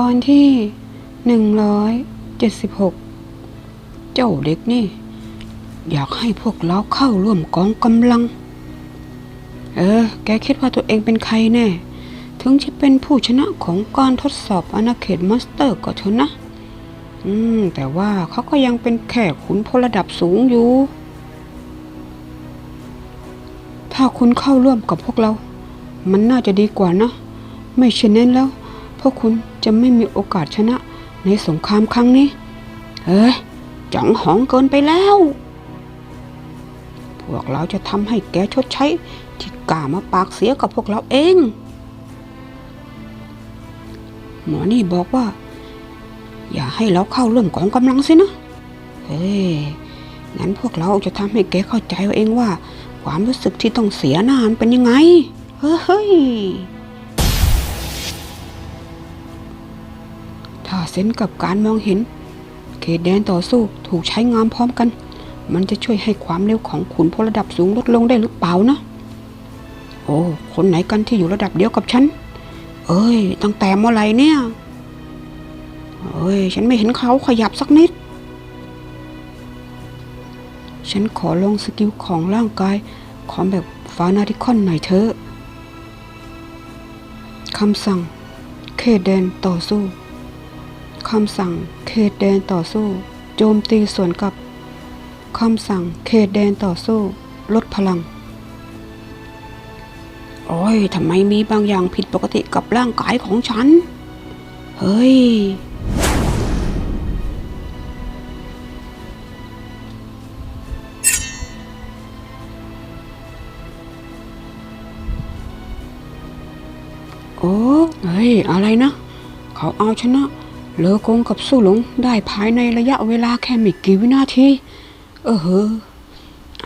ตอนที่หนึ่งร้อยเจ็ดสิบหกเจ้าเด็กนี่ อยากให้พวกเราเข้าร่วมกองกำลัง เออ แกคิดว่าตัวเองเป็นใครแน่ ถึงจะเป็นผู้ชนะของการทดสอบอาณาเขตมอนสเตอร์ก็เถอะนะ อืม แต่ว่าเขาก็ยังเป็นแค่ขุนพลระดับสูงอยู่ ถ้าคุณเข้าร่วมกับพวกเรา มันน่าจะดีกว่านะ ไม่เช่นนั้นแล้ว วกคุณจะไม่มีโอกาสชนะในสงครามครั้งนี้ เฮ้ยจังหองเกินไปแล้ว พวกเราจะทำให้แกชดใช้ ที่กล้ามาปากเสียกับพวกเราเอง หมอนี่บอกว่า อย่าให้เราเข้าร่วมกองกำลังสินะ เฮ้ย งั้นพวกเราจะทำให้แกเข้าใจเองว่า ความรู้สึกที่ต้องเสียหน้านเป็นยังไง เฮ้ย ถ้าเซนกับการมองเห็น เขตแดนต่อสู้ถูกใช้งานพร้อมกัน มันจะช่วยให้ความเร็วของขุนพลระดับสูงลดลงได้หรือเปล่านะ โอ้คนไหนกันที่อยู่ระดับเดียวกับฉัน เอ้ย ตั้งแต่เมื่อไหรเนี่ยเอ้ย ฉันไม่เห็นเขาขยับสักนิด ฉันขอลองสกิลของร่างกายของแบบฟานาติคอนหน่อยเถอะคำสั่ง เขตแดนต่อสู้ คำสั่งเขตแดนต่อสู้ โจมตีสวนกลับคำสั่งเขตแดนต่อสู้ ลดพลัง โอ้ยทำไมมีบางอย่างผิดปกติกับร่างกายของฉัน เฮ้ย โอ้เฮ้ย อะไรนะ เขาเอาชนะ เลอกงกับสู้หลงได้ภายในระยะเวลาแค่ไม่กี่วินาที เออเฮอ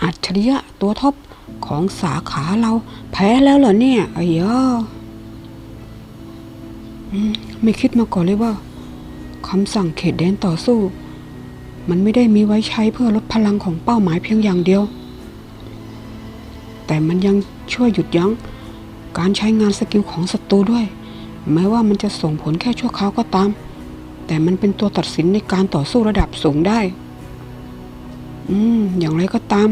อัจฉริยะตัวท็อปของสาขาเราแพ้แล้วเหรอเนี่ยไอ้ยอไม่คิดมาก่อนเลยว่าคำสั่งเขตแดนต่อสู้ มันไม่ได้มีไว้ใช้เพื่อลดพลังของเป้าหมายเพียงอย่างเดียว แต่มันยังช่วยหยุดยั้ง การใช้งานสกิลของศัตรูด้วย แม้ว่ามันจะส่งผลแค่ชั่วคราวก็ตาม แต่มันเป็นตัวตัดสินในการต่อสู้ระดับสูงได้ อืม อย่างไรก็ตาม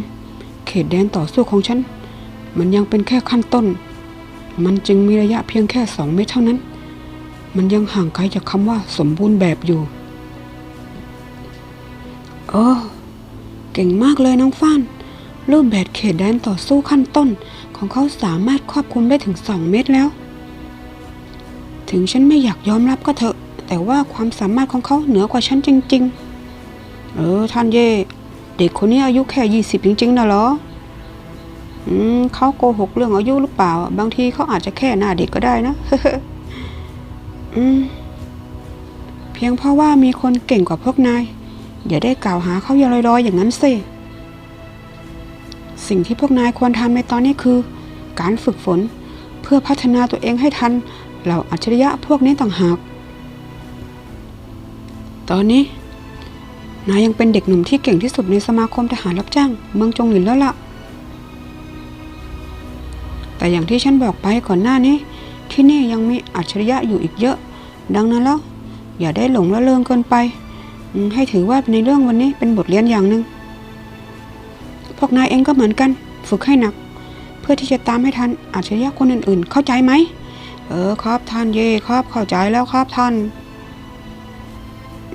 เขตแดนต่อสู้ของฉัน มันยังเป็นแค่ขั้นต้น มันจึงมีระยะเพียงแค่สองเมตรเท่านั้น มันยังห่างไกลจากคำว่าสมบูรณ์แบบอยู่โอ้เก่งมากเลยน้องฟ้าน รูปแบบเขตแดนต่อสู้ขั้นต้น ของเขาสามารถครอบคลุมได้ถึงสองเมตรแล้ว ถึงฉันไม่อยากยอมรับก็เถอะ แต่ว่าความสามารถของเขาเหนือกว่าฉันจริง ๆ เออท่านเย่เด็กคนนี้อายุแค่ยี่สิบจริงๆนะเหรอ อืมเขาโกหกเรื่องอายุหรือเปล่า บางทีเขาอาจจะแค่หน้าเด็กก็ได้นะอืมเพียงเพราะว่ามีคนเก่งกว่าพวกนาย อย่าได้กล่าวหาเขาอย่าลอยๆอย่างนั้นสิสิ่งที่พวกนายควรทำในตอนนี้คือ การฝึกฝนเพื่อพัฒนาตัวเองให้ทันเหล่าอัจฉริยะพวกนี้ต่างหาก ตอนนี้นายยังเป็นเด็กหนุ่มที่เก่งที่สุดในสมาคมทหารรับจ้าง เมืองจงหลินแล้วล่ะ แต่อย่างที่ฉันบอกไปก่อนหน้านี้ ที่นี่ยังมีอัจฉริยะอยู่อีกเยอะ ดังนั้นแล้ว อย่าได้หลงละเลงเกินไป ให้ถือว่าในเรื่องวันนี้เป็นบทเรียนอย่างหนึ่งพวกนายเองก็เหมือนกัน ฝึกให้หนัก เพื่อที่จะตามให้ทันอาชญะคนอื่นๆ เข้าใจไหม เออครับท่านเย่ครับเข้าใจแล้วครับท่าน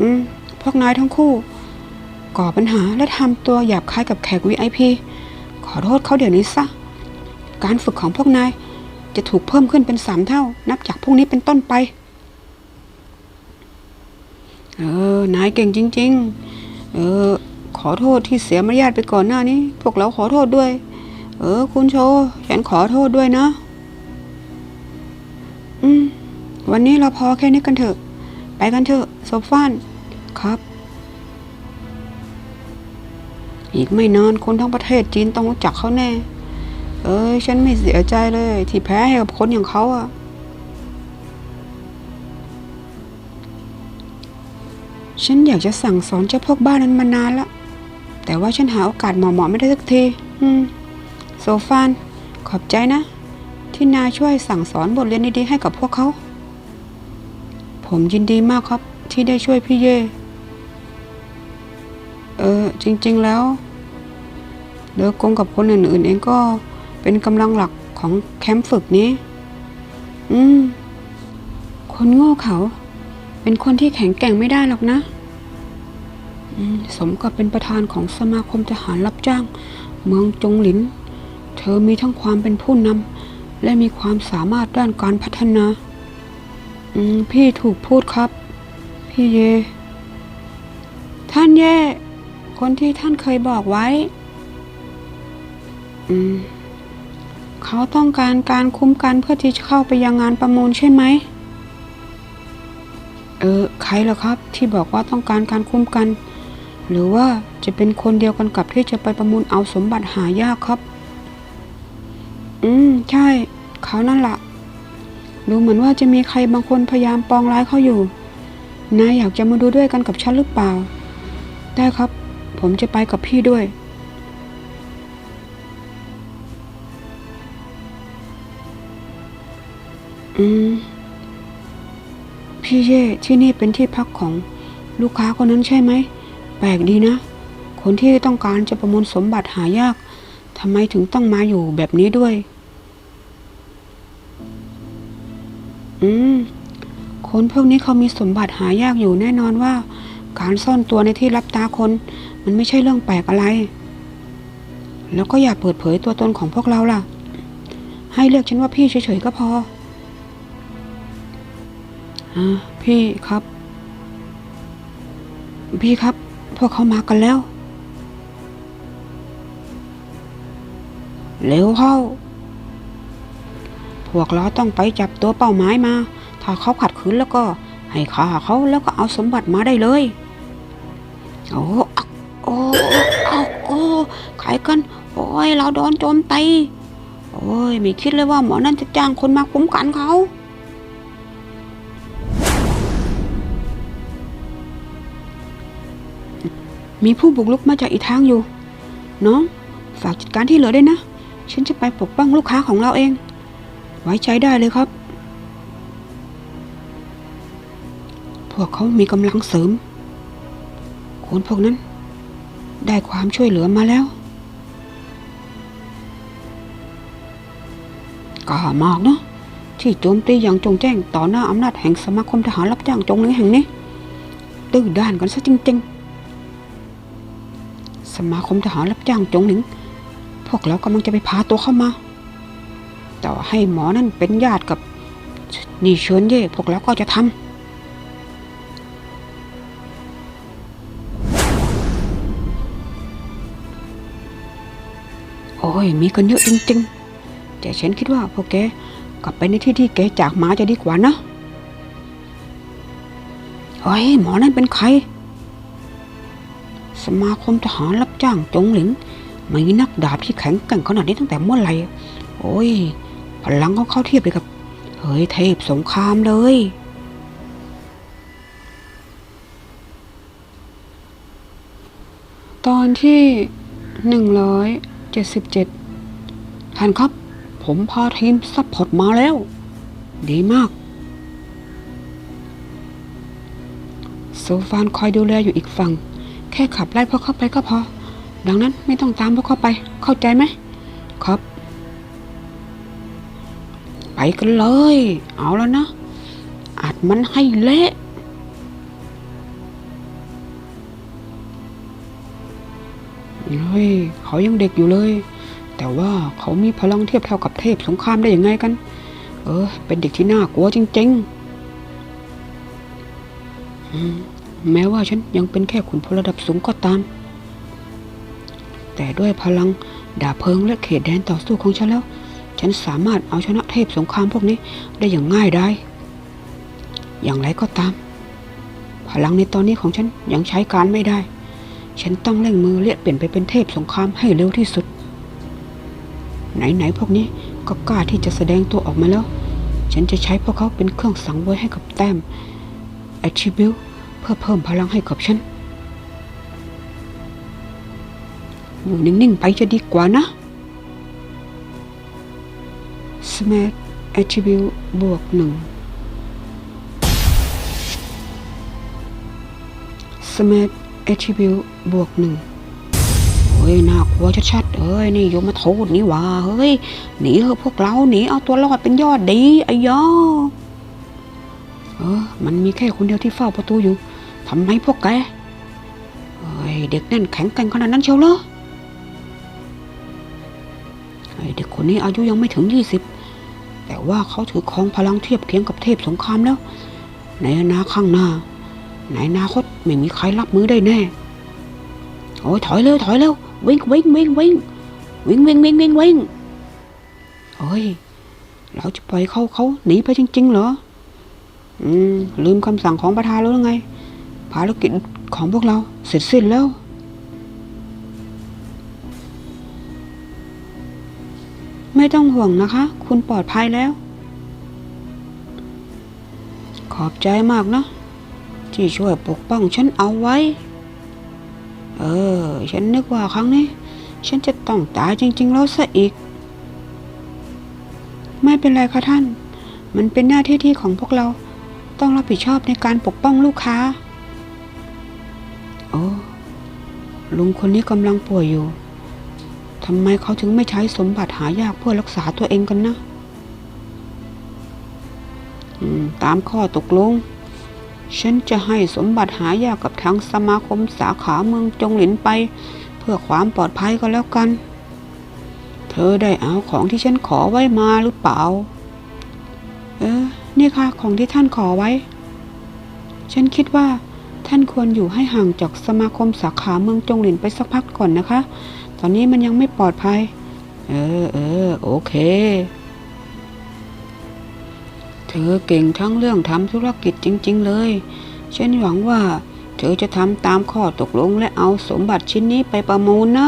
อืมพวกนายทั้งคู่ ก่อปัญหาและทำตัวหยาบคายกับแขก VIP ขอโทษเขาเดี๋ยวนี้ซะ การฝึกของพวกนาย จะถูกเพิ่มขึ้นเป็นสามเท่า นับจากพรุ่งนี้เป็นต้นไป เออ นายเก่งจริง ๆ เออ ขอโทษที่เสียมารยาทไปก่อนหน้านี้ พวกเราขอโทษด้วย เออ คุณโช ฉันขอโทษด้วยนะ อืม วันนี้เราพอแค่นี้กันเถอะ ไปกันเถอะโซฟาน ครับ อีกไม่นานคนทั้งประเทศจีนต้องรู้จักเขาแน่ เอ้ยฉันไม่เสียใจเลย ที่แพ้ให้กับคนอย่างเขาอะฉันอยากจะสั่งสอนเจ้าพวกบ้านนั้นมานานแล้วแต่ว่าฉันหาโอกาสเหมาะๆไม่ได้สักที อืม โซฟาน ขอบใจนะ ที่นายช่วยสั่งสอนบทเรียนดีๆให้กับพวกเขา ผมยินดีมากครับที่ได้ช่วยพี่เย่ จริงๆแล้วเดอกงกับคนอื่นๆ เองก็เป็นกำลังหลักของแคมป์ฝึกนี้ อืม คนโง่เขา เป็นคนที่แข็งแกร่งไม่ได้หรอกนะมสมกับเป็นประธานของสมาคมทหารรับจ้าง เมืองจงหลิน เธอมีทั้งความเป็นผู้นำและมีความสามารถด้านการพัฒนาอืมพี่ถูกพูดครับ พี่เย ท่านเย่ คนที่ท่านเคยบอกไว้ อืม เขาต้องการการคุ้มกันเพื่อที่จะเข้าไปยังงานประมูลใช่ไหม เออ ใครล่ะครับ ที่บอกว่าต้องการการคุ้มกัน หรือว่าจะเป็นคนเดียวกันกับที่จะไปประมูลเอาสมบัติหายากครับ อืม ใช่ เขานั่นละ่ะ ดูเหมือนว่าจะมีใครบางคนพยายามปองร้ายเขาอยู่นายอยากจะมาดูด้วยกันกับฉันหรือเปล่า ได้ครับ ผมจะไปกับพี่ด้วย อืม พี่เย่ที่นี่เป็นที่พักของลูกค้าคนนั้นใช่ไหม แปลกดีนะ คนที่ต้องการจะประมูลสมบัติหายากทำไมถึงต้องมาอยู่แบบนี้ด้วย อืม คนพวกนี้เขามีสมบัติหายากอยู่แน่นอนว่า การซ่อนตัวในที่รับตาคน มันไม่ใช่เรื่องแปลกอะไร แล้วก็อย่าเปิดเผยตัวตนของพวกเราล่ะ ให้เรียกฉันว่าพี่เฉยๆก็พออ่าพี่ครับ พี่ครับ พวกเขามากันแล้ว เร็วเข้า พวกเราต้องไปจับตัวเป้าหมายมา ถ้าเขาขัดขืนแล้วก็ให้ฆ่าเขาแล้วก็เอาสมบัติมาได้เลย โอ้ อะโอ้เอาโอ้ใครกัน โอ้ย เราโดนโจมตีโอ้ย ไม่คิดเลยว่าหมอนั่นจะจ้างคนมาคุ้มกันเขา มีผู้บุกรุกมาจากอีกทางอยู่ น้อง ฝากจัดการที่เหลือด้วยนะ ฉันจะไปปกป้องลูกค้าของเราเอง ไว้ใจได้เลยครับ พวกเขามีกำลังเสริมคนพวกนั้น ได้ความช่วยเหลือมาแล้วกล้ามากเนาะที่โจมตีอย่างจงแจ้งต่อหน้าอำนาจแห่งสมาคมทหารรับจ้างจงหลิงแห่งนี้ตื้อด้านกันซะจริง ๆ สมาคมทหารรับจ้างจงหลิง พวกเรากำลังจะไปพาตัวเข้ามา แต่ให้หมอนั่นเป็นญาติกับนี่เชิญเย่พวกเราก็จะทำ ยมีกันเยอะจริงๆ แต่ฉันคิดว่าพวกแกกลับไปในที่ที่แกจากมาจะดีกว่านะเฮ้ยหมอนั่นเป็นใคร สมาคมทหารรับจ้างจงหลินมีนักดาบที่แข็งแกร่งขนาดนี้ตั้งแต่เมื่อไหร่โอ้ย พลังของเขาเทียบเลยกับ เฮ้ยเทพสงครามเลยตอนที่หนึ่งร้อย เจ็ดสิบเจ็ดท่านครับ ผมพาทีมซัพพอร์ตมาแล้ว ดีมาก โซฟานคอยดูแลอยู่อีกฝั่ง แค่ขับไล่พวกเข้าไปก็พอ ดังนั้นไม่ต้องตามพวกเข้าไป เข้าใจไหม ครับ ไปกันเลย เอาแล้วนะอัดมันให้เละเฮ้ย เขายังเด็กอยู่เลย แต่ว่าเขามีพลังเทียบเท่ากับเทพสงครามได้ยังไงกัน เออ เป็นเด็กที่น่ากลัวจริงๆแม้ว่าฉันยังเป็นแค่ขุนพลระดับสูงก็ตาม แต่ด้วยพลังดาบเพลิงและเขตแดนต่อสู้ของฉันแล้ว ฉันสามารถเอาชนะเทพสงครามพวกนี้ได้อย่างง่ายได้ อย่างไรก็ตาม พลังในตอนนี้ของฉันยังใช้การไม่ได้ ฉันต้องเร่งมือเลียเปลี่ยนไปเป็นเทพสงครามให้เร็วที่สุด ไหนๆพวกนี้ก็กล้าที่จะแสดงตัวออกมาแล้ว ฉันจะใช้พวกเขาเป็นเครื่องสังเวยให้กับแต้ม attribute เพื่อเพิ่มพลังให้กับฉันอยู่นิ่งๆไปจะดีกว่านะ Smash attribute บวกหนึ่ง Smart Attribute บวกหนึ่งเฮ้ยน่ากลัวชัดๆเอ้ยนี่โยมมาโทษนี่ว่าเฮ้ยหนีเถอะพวกเราหนีเอาตัวรอดเป็นยอดดีไอ้ยอเออมันมีแค่คนเดียวที่เฝ้าประตูอยู่ทำไมพวกแกเฮ้ยเด็กนั่นแข็งแกร่งขนาดนั้นเชียวเหรอไอ้เด็กคนนี้อายุยังไม่ถึงยี่สิบแต่ว่าเขาถือครองพลังเทียบเคียงกับเทพสงครามแล้ว ในอนาคตข้างหน้า ในอนาคตไม่มีใครรับมือได้แน่ โอ้ยถอยเร็วถอยเร็ววิ่งวิ่งวิ่งวิ่งวิ่งวิ่งวิ่งวิ่งวิ่งโอ้ยเราจะปล่อยเขาเขาหนีไปจริง ๆ เหรอ อืม ลืมคำสั่งของประธานแล้วไง ภารกิจของพวกเราเสร็จสิ้นแล้ว ไม่ต้องห่วงนะคะ คุณปลอดภัยแล้ว ขอบใจมากเนาะ ที่ช่วยปกป้องฉันเอาไว้ เออ ฉันนึกว่าครั้งนี้ ฉันจะต้องตายจริง ๆ แล้วซะอีก ไม่เป็นไรค่ะท่าน มันเป็นหน้าที่ที่ของพวกเรา ต้องรับผิดชอบในการปกป้องลูกค้า โอ้ลุงคนนี้กำลังป่วยอยู่ทำไมเขาถึงไม่ใช้สมบัติหายากเพื่อรักษาตัวเองกันนะ ตามข้อตกลง ฉันจะให้สมบัติหายากกับทางสมาคมสาขาเมืองจงหลินไป เพื่อความปลอดภัยก็แล้วกัน เธอได้เอาของที่ฉันขอไว้มาหรือเปล่า เออ นี่ค่ะของที่ท่านขอไว้ ฉันคิดว่าท่านควรอยู่ให้ห่างจากสมาคมสาขาเมืองจงหลินไปสักพักก่อนนะคะ ตอนนี้มันยังไม่ปลอดภัย เออเออโอเค เธอเก่งทั้งเรื่องทำธุรกิจจริง ๆ เลย ฉันหวังว่า เธอจะทำตามข้อตกลงและเอาสมบัติชิ้นนี้ไปประมูลนะ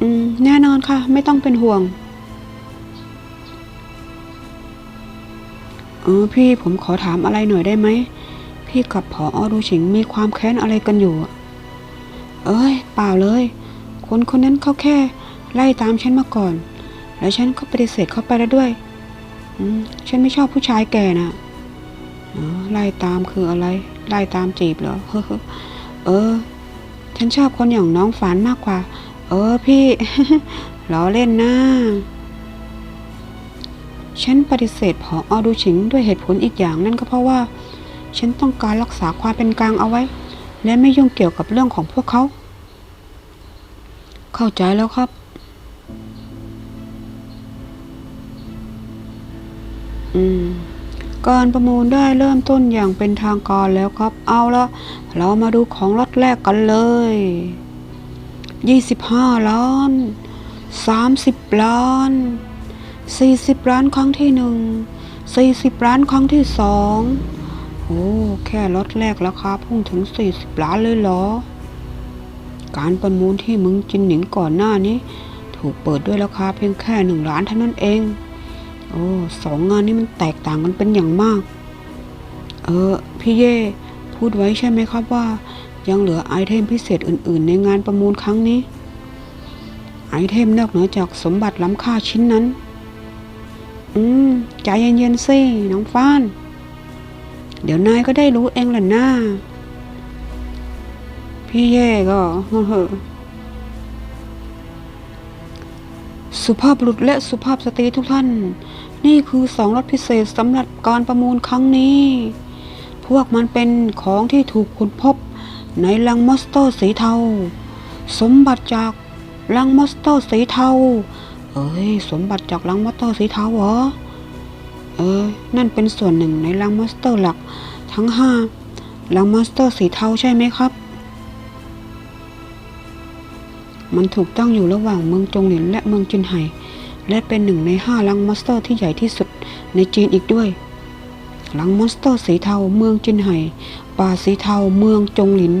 อืม แน่นอนค่ะ ไม่ต้องเป็นห่วง เออพี่ผมขอถามอะไรหน่อยได้ไหม พี่กับผออดูฉิงมีความแค้นอะไรกันอยู่ เอ้ย เปล่าเลย คนคนนั้นเขาแค่ ไล่ตามฉันมาก่อน แล้วฉันก็ปฏิเสธเขาไปแล้วด้วย ฉันไม่ชอบผู้ชายแก่น่ะไล่ตามคืออะไร ไล่ตามจีบเหรอเอเออ ฉันชอบคนอย่างน้องฝันมากกว่า เออพี่ล้อเล่นนะฉันปฏิเสธผออดูฉิงด้วยเหตุผลอีกอย่างนั่นก็เพราะว่า ฉันต้องการรักษาความเป็นกลางเอาไว้ และไม่ยุ่งเกี่ยวกับเรื่องของพวกเขา เข้าใจแล้วครับ อืม การประมูลได้เริ่มต้นอย่างเป็นทางการแล้วครับ เอาละเรามาดูของล็อตแรกกันเลย 25 ล้าน 30 ล้าน 40 ล้านครั้งที่หนึ่ง40 ล้านครั้งที่สองโอ้แค่ล็อตแรกราคาพุ่งถึง 40 ล้านเลยเหรอ การประมูลที่มึงจินหนิงก่อนหน้านี้ ถูกเปิดด้วยราคาเพียงแค่หนึ่งล้านเท่านั้นเอง โอ้สองงานนี้มันแตกต่างกันเป็นอย่างมาก เออ พี่เย่พูดไว้ใช่ไหมครับว่า ยังเหลือไอเทมพิเศษอื่น ๆ ในงานประมูลครั้งนี้ ไอเทมนอกเหนือจากสมบัติล้ำค่าชิ้นนั้น อืม ใจเย็นๆสิน้องฟ้าน เดี๋ยวนายก็ได้รู้เองแหละหน้า พี่เย่ก็ สุภาพบุรุษและสุภาพสตรีทุกท่าน นี่คือสองรถพิเศษสำหรับการประมูลครั้งนี้ พวกมันเป็นของที่ถูกค้นพบในลังมอสเตอร์สีเทา สมบัติจากลังมอสเตอร์สีเทา เอ้ย สมบัติจากลังมอสเตอร์สีเทาเหรอ เออนั่นเป็นส่วนหนึ่งในลังมอสเตอร์หลักทั้งห้าลังมอสเตอร์สีเทาใช่ไหมครับ มันถูกตั้งอยู่ระหว่างเมืองจงหลินและเมืองจินไห่ และเป็นหนึ่งในห้าลังมอสเตอร์ที่ใหญ่ที่สุดในจีนอีกด้วย ลังมอสเตอร์สีเทาเมืองจินไห่ป่าสีเทาเมืองจงหลิน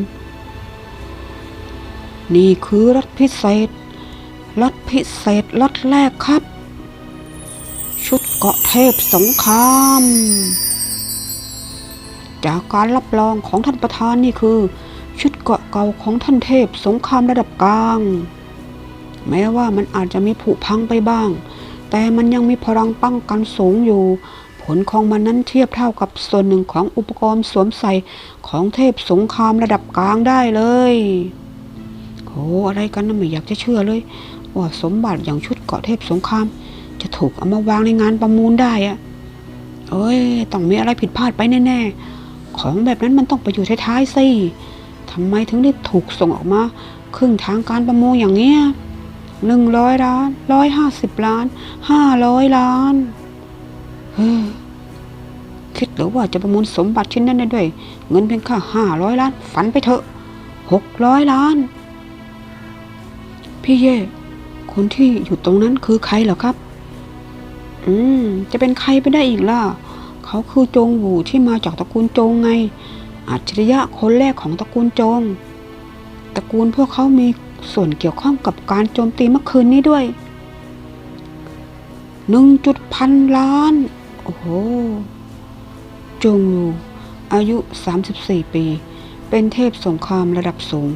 นี่คือรถพิเศษรถพิเศษรถแรกครับ ชุดเกาะเทพสงครามจากการรับรองของท่านประธานนี่คือ ชุดเกาะเก่าของท่านเทพสงครามระดับกลาง แม้ว่ามันอาจจะมีผุพังไปบ้าง แต่มันยังมีพลังป้องกันสูงอยู่ ผลของมันนั้นเทียบเท่ากับส่วนหนึ่งของอุปกรณ์สวมใส่ของเทพสงครามระดับกลางได้เลยโหอะไรกันนะไม่อยากจะเชื่อเลย ว่าสมบัติอย่างชุดเกราะเทพสงคราม จะถูกเอามาวางในงานประมูลได้อะเอ้ย ต้องมีอะไรผิดพลาดไปแน่ ๆ ของแบบนั้นมันต้องไปอยู่ท้ายๆสิ ทำไมถึงได้ถูกส่งออกมาครึ่งทางการประมูลอย่างเงี้ยหนึ่งร้อยล้านร้อยห้าสิบล้านห้าร้อยล้านเฮ้คิดหรือว่าจะประมูลสมบัติชิ้นนั้นได้ด้วย เงินเพียงแค่ห้าร้อยล้าน ฝันไปเถอะหกร้อยล้าน พี่เย่คนที่อยู่ตรงนั้นคือใครเหรอครับ อืม จะเป็นใครไปได้อีกล่ะ เขาคือโจงหูที่มาจากตระกูลโจงไง อัจฉริยะคนแรกของตระกูลโจงตระกูลพวกเขามีส่วนเกี่ยวข้องกับการโจมตีเมื่อคืนนี้ด้วยหนึ่งจุดพันล้าน โอ้โห จงหวูอายุ 34 ปี เป็นเทพสงครามระดับสูง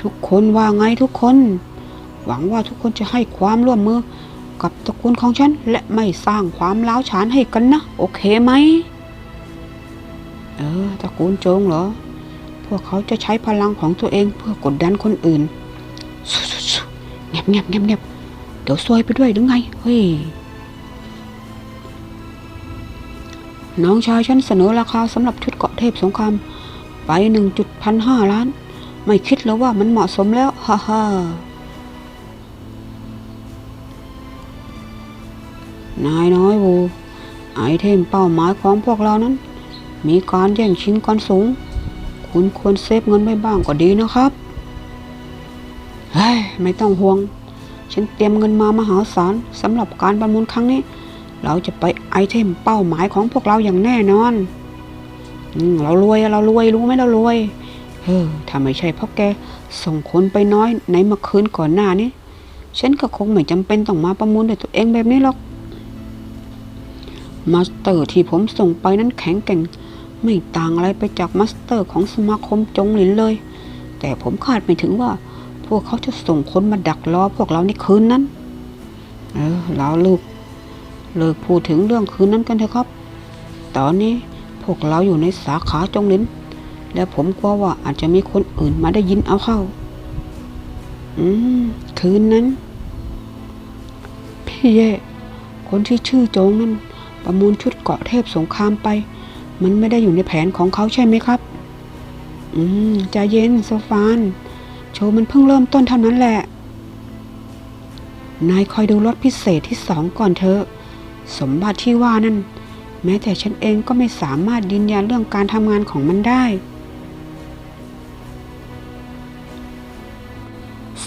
ทุกคนว่าไงทุกคน หวังว่าทุกคนจะให้ความร่วมมือกับตระกูลของฉัน และไม่สร้างความล้าวฉานให้กันนะ โอเคไหม ออตระกูลโจงเหรอ พวกเขาจะใช้พลังของตัวเองเพื่อกดดันคนอื่นเงียบเงียบเงียบเงียบเดี๋ยวซวยไปด้วยหรือไง เฮ้ย น้องชายฉันเสนอราคาสำหรับชุดเกาะเทพสงครามไปหนึ่งจุดพันห้าล้าน ไม่คิดแล้วว่ามันเหมาะสมแล้ว ฮ่าฮ่านายน้อยวูไอเทมเป้าหมายของพวกเรานั้น มีการแย่งชิงกันสูง คุณควรเซฟเงินไว้บ้างก็ดีนะครับเฮ้ยไม่ต้องห่วง ฉันเตรียมเงินมามหาศาลสำหรับการประมูลครั้งนี้ เราจะไปไอเทมเป้าหมายของพวกเราอย่างแน่นอนเรารวยเรารวยรู้ไหมเรารวยเออถ้าไม่ใช่เพราะแกส่งคนไปน้อยในเมื่อคืนก่อนหน้านี้ ฉันก็คงไม่จำเป็นต้องมาประมูลด้วยตัวเองแบบนี้หรอก มาสเตอร์ที่ผมส่งไปนั้นแข็งแกร่ง ไม่ต่างอะไรไปจากมาสเตอร์ของสมาคมจงหลินเลย แต่ผมคาดไม่ถึงว่า พวกเขาจะส่งคนมาดักรอพวกเราในคืนนั้น เออเราลูก เลิกพูดถึงเรื่องคืนนั้นกันเถอะครับ ตอนนี้พวกเราอยู่ในสาขาจงหลิน และผมกลัวว่าอาจจะมีคนอื่นมาได้ยินเอาเข้า อืม คืนนั้น พี่เย่คนที่ชื่อจงนั้นประมูลชุดเกาะเทพสงครามไป มันไม่ได้อยู่ในแผนของเขาใช่ไหมครับ อืมใจเย็นโซฟาน โชว์มันเพิ่งเริ่มต้นเท่านั้นแหละ นายคอยดูรถพิเศษที่สองก่อนเถอะ สมบัติที่ว่านั่น แม้แต่ฉันเองก็ไม่สามารถยืนยันเรื่องการทำงานของมันได้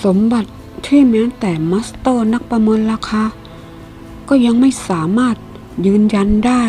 สมบัติที่แม้แต่มาสเตอร์นักประเมินราคาก็ยังไม่สามารถยืนยันได้